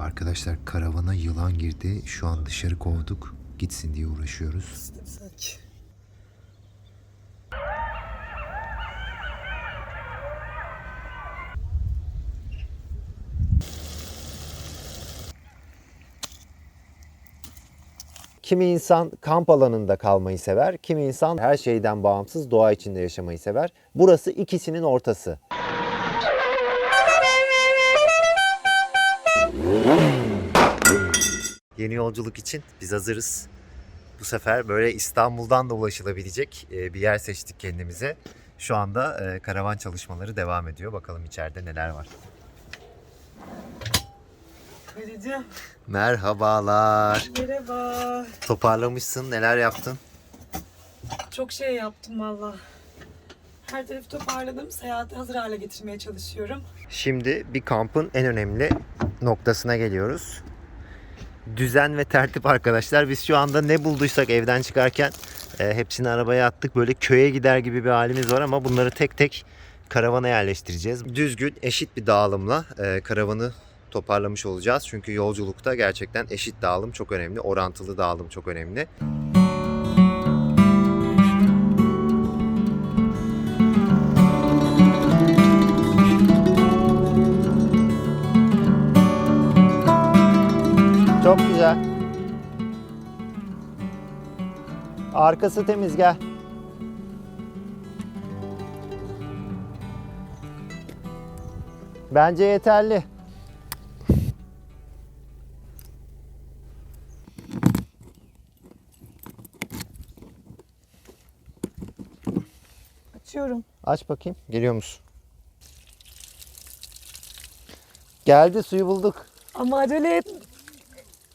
Arkadaşlar karavana yılan girdi. Şu an dışarı kovduk. Gitsin diye uğraşıyoruz. Kimi insan kamp alanında kalmayı sever, kimi insan her şeyden bağımsız doğa içinde yaşamayı sever. Burası ikisinin ortası. Yeni yolculuk için biz hazırız. Bu sefer böyle İstanbul'dan da ulaşılabilecek e, bir yer seçtik kendimize. Şu anda e, karavan çalışmaları devam ediyor. Bakalım içeride neler var. Karıcığım Merhabalar. merhaba. Toparlamışsın, neler yaptın? Çok şey yaptım valla. Her tarafı toparladım. Seyahati hazır hale getirmeye çalışıyorum. Şimdi bir kampın en önemli noktasına geliyoruz. Düzen ve tertip arkadaşlar. Biz şu anda ne bulduysak evden çıkarken e, hepsini arabaya attık. Böyle köye gider gibi bir halimiz var ama bunları tek tek karavana yerleştireceğiz. Düzgün, eşit bir dağılımla e, karavanı toparlamış olacağız. Çünkü yolculukta gerçekten eşit dağılım çok önemli. Orantılı dağılım çok önemli. Arkası temiz gel. Bence yeterli. Açıyorum. Aç bakayım. Geliyor musun? Geldi suyu bulduk. Ama acele et.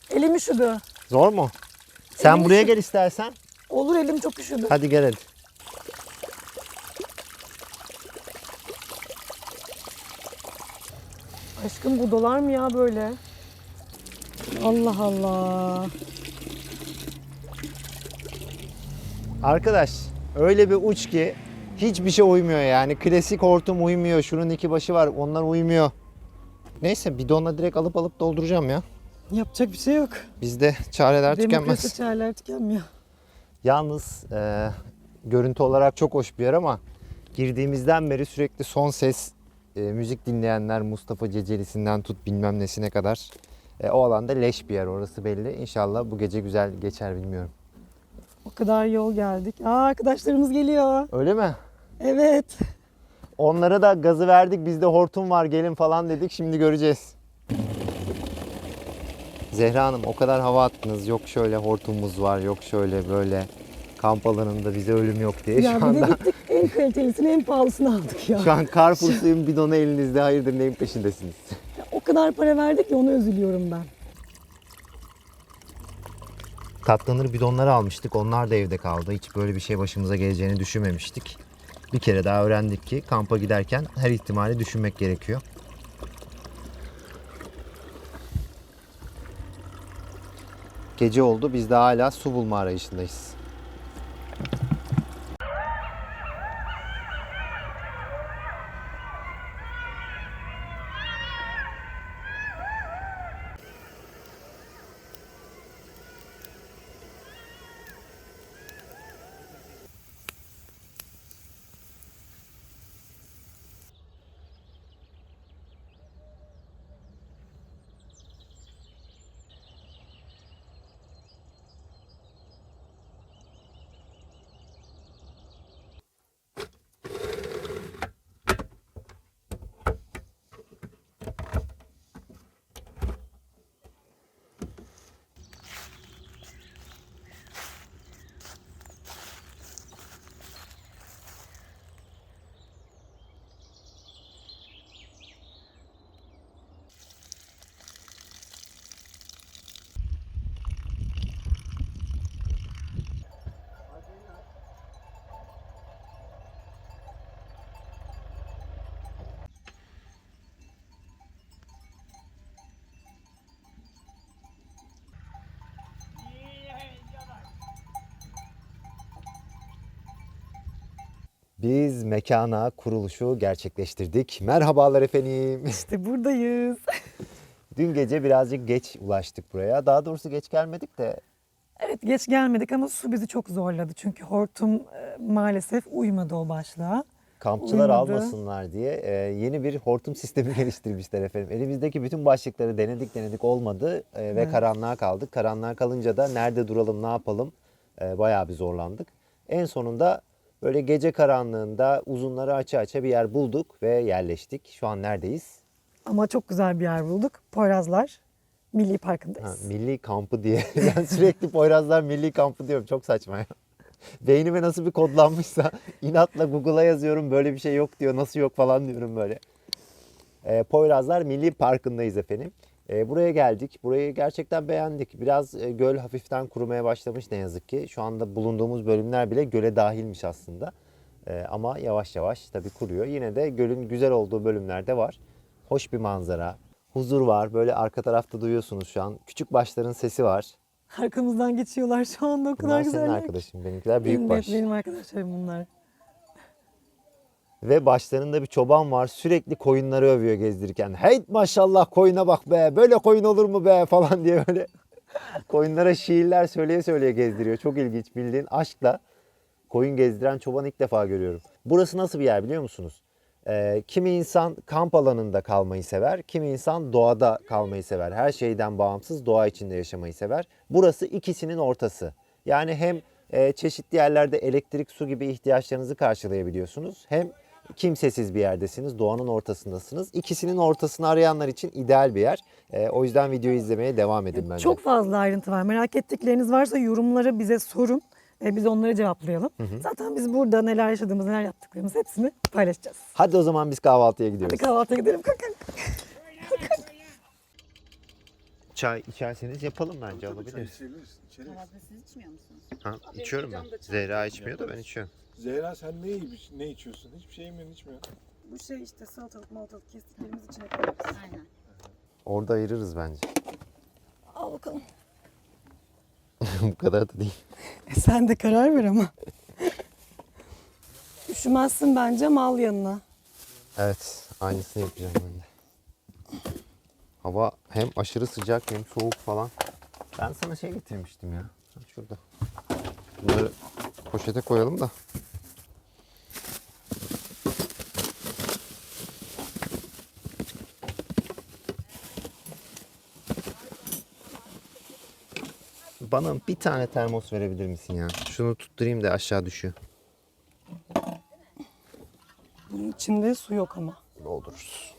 Elim üşüdü. Zor mu? Sen Elim buraya gel istersen. Olur elim çok üşüdü. Hadi gel hadi. Aşkım bu dolar mı ya böyle? Allah Allah. Arkadaş öyle bir uç ki hiçbir şey uymuyor yani. Klasik hortum uymuyor. Şunun iki başı var. Onlar uymuyor. Neyse bidonla direkt alıp alıp dolduracağım ya. Yapacak bir şey yok. Bizde çareler Demokrasi tükenmez. çaylar tükenmiyor. Yalnız e, görüntü olarak çok hoş bir yer ama girdiğimizden beri sürekli son ses e, müzik dinleyenler Mustafa Ceceli'sinden tut bilmem nesine kadar. E, o alanda leş bir yer orası belli. İnşallah bu gece güzel geçer bilmiyorum. O kadar yol geldik. Aa arkadaşlarımız geliyor. Öyle mi? Evet. Onlara da gazı verdik. Bizde hortum var gelin falan dedik. Şimdi göreceğiz. Zehra Hanım o kadar hava attınız. Yok şöyle hortumumuz var. Yok şöyle böyle. Kamp alanında bize ölüm yok diye. ya şu anda gittik en kalitelisini en pahalısını aldık ya. şu an Carrefour suyun bidonu elinizde. Hayırdır neyin peşindesiniz? O kadar para verdik ki ona üzülüyorum ben. Katlanır bidonları almıştık. Onlar da evde kaldı. Hiç böyle bir şey başımıza geleceğini düşünmemiştik. Bir kere daha öğrendik ki kampa giderken her ihtimali düşünmek gerekiyor. Gece oldu. Biz de hala su bulma arayışındayız. Biz mekana kuruluşu gerçekleştirdik. Merhabalar efendim. İşte buradayız. Dün gece birazcık geç ulaştık buraya. Daha doğrusu geç gelmedik de Evet geç gelmedik ama su bizi çok zorladı. Çünkü hortum e, maalesef uymadı o başlığa. kampçılar Uymadı. almasınlar diye e, yeni bir hortum sistemi geliştirmişler efendim. Elimizdeki bütün başlıkları denedik denedik olmadı e, ve Evet. karanlığa kaldık. Karanlığa kalınca da nerede duralım ne yapalım e, bayağı bir zorlandık. En sonunda böyle gece karanlığında uzunları aça aça bir yer bulduk ve yerleştik. Şu an neredeyiz? Ama çok güzel bir yer bulduk. Poyrazlar Milli Ha, Parkı'ndayız. milli kampı diye. ben sürekli Poyrazlar milli kampı diyorum. Çok saçma ya. Beynime nasıl bir kodlanmışsa inatla Google'a yazıyorum böyle bir şey yok diyor. Nasıl yok falan diyorum böyle. Ee, Poyrazlar Milli Parkı'ndayız efendim. Ee, buraya geldik. Burayı gerçekten beğendik. Biraz e, göl hafiften kurumaya başlamış ne yazık ki. Şu anda bulunduğumuz bölümler bile göle dahilmiş aslında. Ee, ama yavaş yavaş tabii kuruyor. Yine de gölün güzel olduğu bölümler de var. Hoş bir manzara. Huzur var. Böyle arka tarafta duyuyorsunuz şu an. Küçük başların sesi var. Arkamızdan geçiyorlar şu anda o kadar Bunlar güzeller. senin arkadaşın. Benimkiler büyük Benim, baş. benim arkadaşlarım bunlar. Ve başlarında bir çoban var. Sürekli koyunları övüyor gezdirirken. Hey maşallah koyuna bak be. Böyle koyun olur mu be falan diye böyle koyunlara şiirler söyleye söyleye gezdiriyor. Çok ilginç bildiğin aşkla koyun gezdiren çoban ilk defa görüyorum. Burası nasıl bir yer biliyor musunuz? Ee, kimi insan kamp alanında kalmayı sever, kimi insan doğada kalmayı sever. Her şeyden bağımsız doğa içinde yaşamayı sever. Burası ikisinin ortası. Yani hem e, çeşitli yerlerde elektrik, su gibi ihtiyaçlarınızı karşılayabiliyorsunuz. Hem kimsesiz bir yerdesiniz, doğanın ortasındasınız. İkisinin ortasını arayanlar için ideal bir yer. E, o yüzden videoyu izlemeye devam edin bence. Çok fazla ayrıntı var. Merak ettikleriniz varsa yorumlara bize sorun. E, biz onları cevaplayalım. Zaten biz burada neler yaşadığımız, neler yaptıklarımız hepsini paylaşacağız. Hadi o zaman biz kahvaltıya Hadi gidiyoruz. kahvaltıya gidelim. Kalkın. Çay içerseniz yapalım bence alabiliriz. Kahvaltıda siz içmiyor musunuz? Ha, içiyorum ben. Zehra içmiyor da ben içiyorum. Zehra sen ne, yiyip- ne içiyorsun? Hiçbir şey yemiyorsun, içmiyorsun. Bu şey işte salatalık malatalık kestiklerimiz içine koyarız. Aynen. Orada ayırırız bence. Al bakalım. Bu kadar da değil. E, sen de karar ver ama. Üşümezsin bence ama al yanına. Evet, aynısını yapacağım ben de. Hava hem aşırı sıcak hem soğuk falan. Ben sana şey getirmiştim ya. Ha, Şurada. Bunları poşete koyalım da. Bana bir tane termos verebilir misin ya? Şunu tutturayım da aşağı düşüyor. Bunun içinde su yok ama. Doldururuz.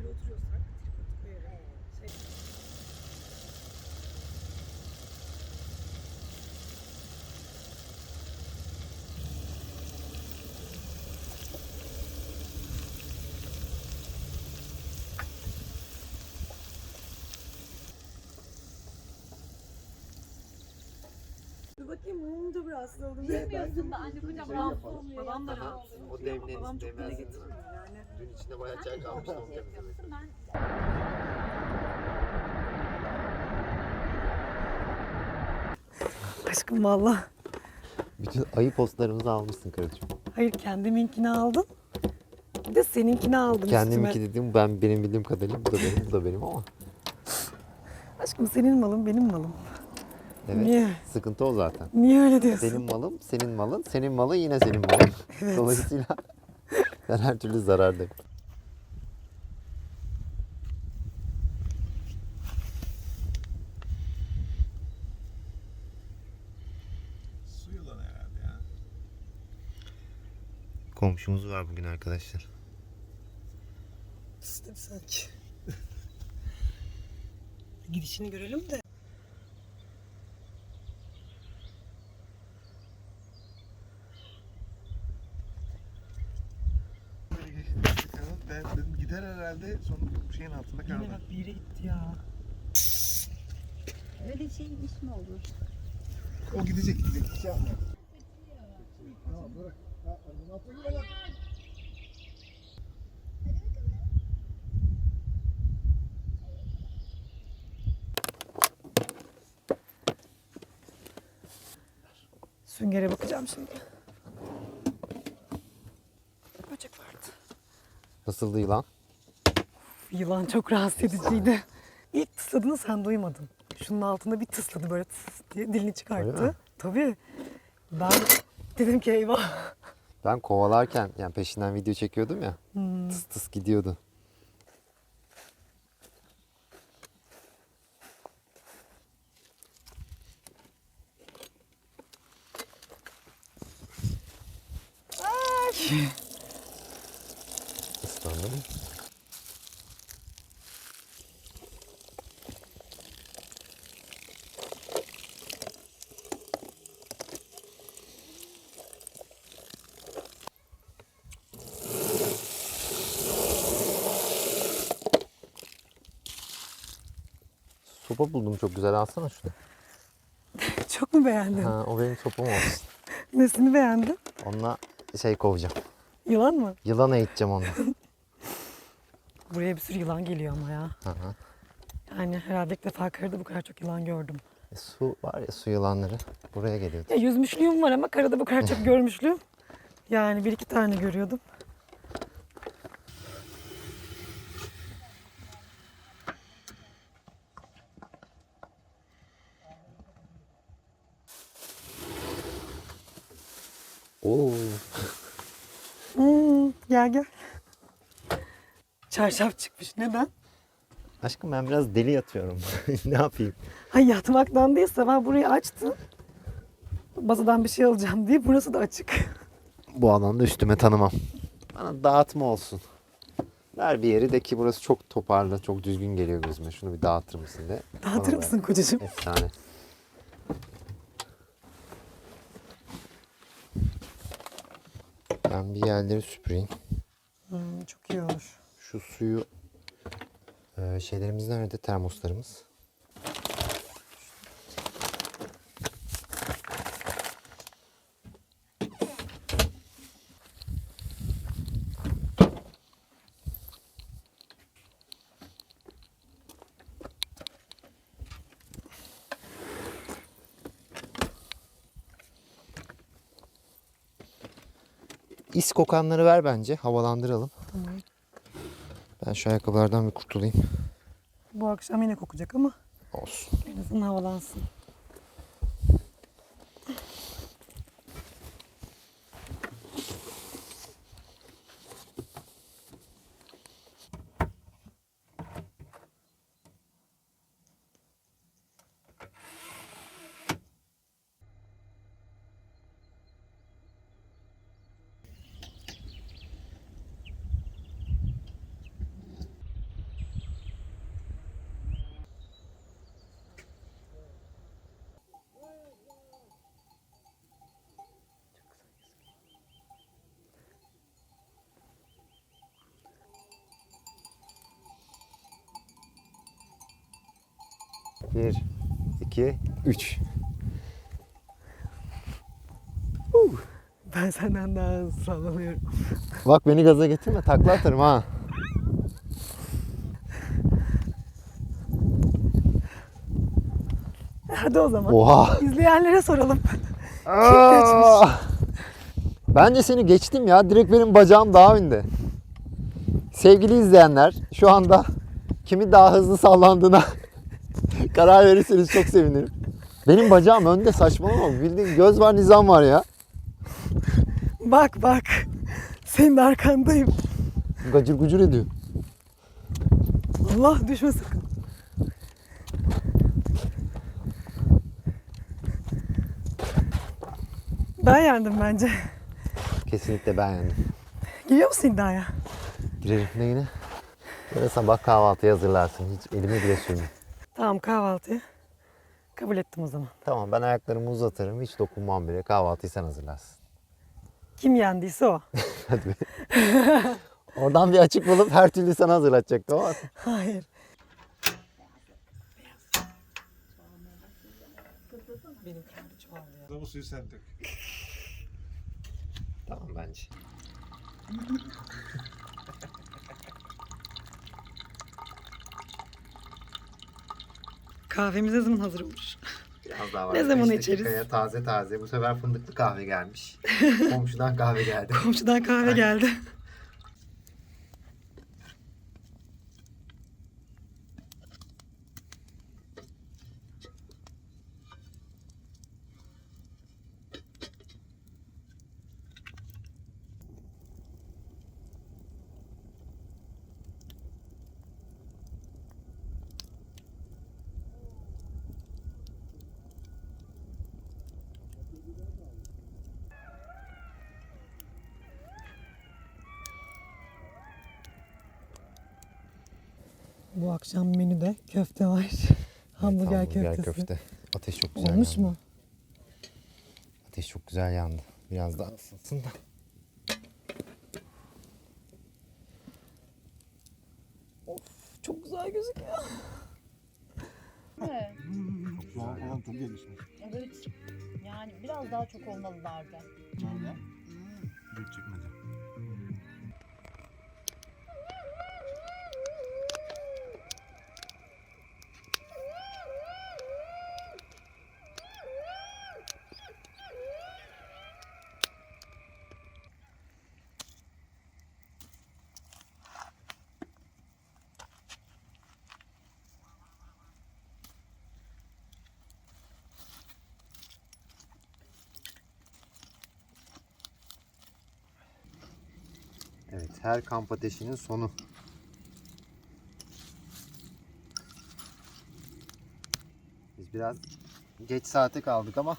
Böyle oturuyorsak şey Dur bakayım mum da biraz oldu. Bilmiyorsun da anne kocaman Babam da rahatsız. O demleriz, Babam çok dile demez. getirmiyor yani. Dün içinde bayağı çay kalmıştı onu temizlemek. Aşkım valla. Bütün ayı postlarımızı almışsın karıcığım. Hayır kendiminkini aldım. Bir de seninkini aldım Kendiminki üstüme. dediğim ben benim bildiğim kadarıyla bu da benim, bu da benim ama. Aşkım senin malın benim malım. Evet. Niye? Sıkıntı o zaten. Niye öyle diyorsun? Benim malım, senin malın, senin malın yine senin malın. Dolayısıyla ben her türlü zarardayım. Su yılanı herhalde ya. Komşumuz var bugün arkadaşlar. Sıstım sanki. Gidişini görelim de. Böyle geçti. Ben dedim gider herhalde. Sonra şeyin altında Yine kaldı. bak bir yere gitti ya. Öyle şey iş mi olur? O gidecek gidecek. Hiç yapma. Tamam bırak. Ha, lan? Süngere bakacağım şimdi. Böcek vardı. Nasıldı yılan? Yılan çok rahatsız ediciydi. İlk tısladığını sen duymadın. Şunun altında bir tısladı böyle tıs diye dilini Öyle mi? çıkarttı. Tabii. Ben dedim ki eyvah. Ben kovalarken yani peşinden video çekiyordum ya. Tıs tıs gidiyordu. Sopa buldum çok güzel alsana şunu. Çok mu beğendin? Ha, o benim sopam olsun. Nesini beğendin? Onunla şey kovacağım. Yılan mı? Yılan eğiteceğim onu. Buraya bir sürü yılan geliyor ama ya. Hı hı. Yani herhalde ilk defa karada bu kadar çok yılan gördüm. E, su var ya su yılanları buraya geliyordu. Ya yüzmüşlüğüm var ama karada bu kadar çok görmüşlüğüm. Yani bir iki tane görüyordum. Oo. Hmm, gel gel. Çarşaf çıkmış. Neden? Aşkım ben biraz deli yatıyorum. ne yapayım? Ay yatmaktan değil sabah burayı açtım. Basadan bir şey alacağım diye burası da açık. Bu alanda üstüme tanımam. Bana dağıtma olsun. Ver bir yeri de ki burası çok toparlı, çok düzgün geliyor gözüme. Şunu bir dağıtır mısın de. Dağıtır Bana mısın kocacığım? ver. Efsane. Ben bir yerleri süpüreyim. Hmm, çok iyi olur. Şu suyu e, şeylerimiz nerede? Termoslarımız. İs kokanları ver bence. Havalandıralım. Ben şu ayakkabılardan bir kurtulayım. Bu akşam yine kokacak ama Olsun. en azından havalansın. Bir, iki, üç. Ben senden daha hızlı sallanıyorum. Bak beni gaza getirme takla atarım ha. Hadi o zaman. Oha. İzleyenlere soralım. Aa! Bence seni geçtim ya. Direkt benim bacağım daha önde. Sevgili izleyenler şu anda kimi daha hızlı sallandığına karar verirseniz çok sevinirim. Benim bacağım önde saçmalama. Bildiğin göz var nizam var ya. Bak bak. Senin arkandayım. Gacır gucur ediyor. Allah düşme sakın. Ben yendim bence. Kesinlikle ben yendim. Geliyor musun iddiaya? Girerim ne yine? Böyle sabah kahvaltıyı hazırlarsın. Hiç elimi bile sürme. Tamam kahvaltıyı. Kabul ettim o zaman. Tamam ben ayaklarımı uzatırım. Hiç dokunmam bile. Kahvaltıyı sen hazırlarsın. Kim yendiyse o. Hadi be. Oradan bir açık bulup her türlü sana hazırlatacaktım ama Hayır. Benim kendi çuvalım ya. Adamı suyu sen dök. Tamam bence. Kahvemiz ne zaman hazır olur? Biraz daha var. Ne zaman içeriz? dakikaya Taze taze. Bu sefer fındıklı kahve gelmiş. Komşudan kahve geldi. Komşudan kahve geldi. Bu akşam menüde köfte var. Hamburger, köftesi. Ateş çok güzel Olmuş yandı. mu? Ateş çok güzel yandı. Biraz daha ısınsın da. Çok güzel gözüküyor. Evet. Soğan falan çok gelişmiş. Evet. Yani biraz daha çok olmalılardı. Nerede? Büyük çıkmadı. Evet, her kamp ateşinin sonu. Biz biraz geç saate kaldık ama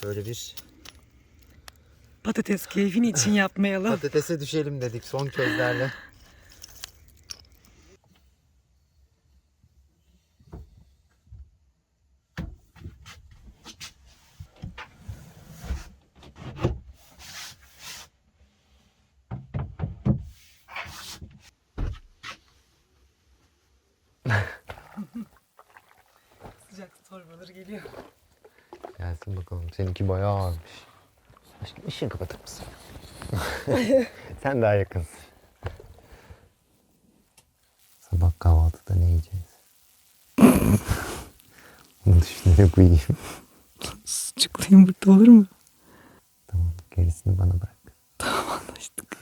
şöyle bir Patates keyfini için yapmayalım. patatese düşelim dedik son közlerle. Torbaları geliyor. Gelsin bakalım. Seninki bayağı ağırmış. Aşkım ışığı kapatır mısın? Sen daha yakınsın. Sabah kahvaltıda ne yiyeceğiz? Bunu düşünerek uyuyayım. Sucuklu yumurta olur mu? Tamam gerisini bana bırak. Tamam anlaştık.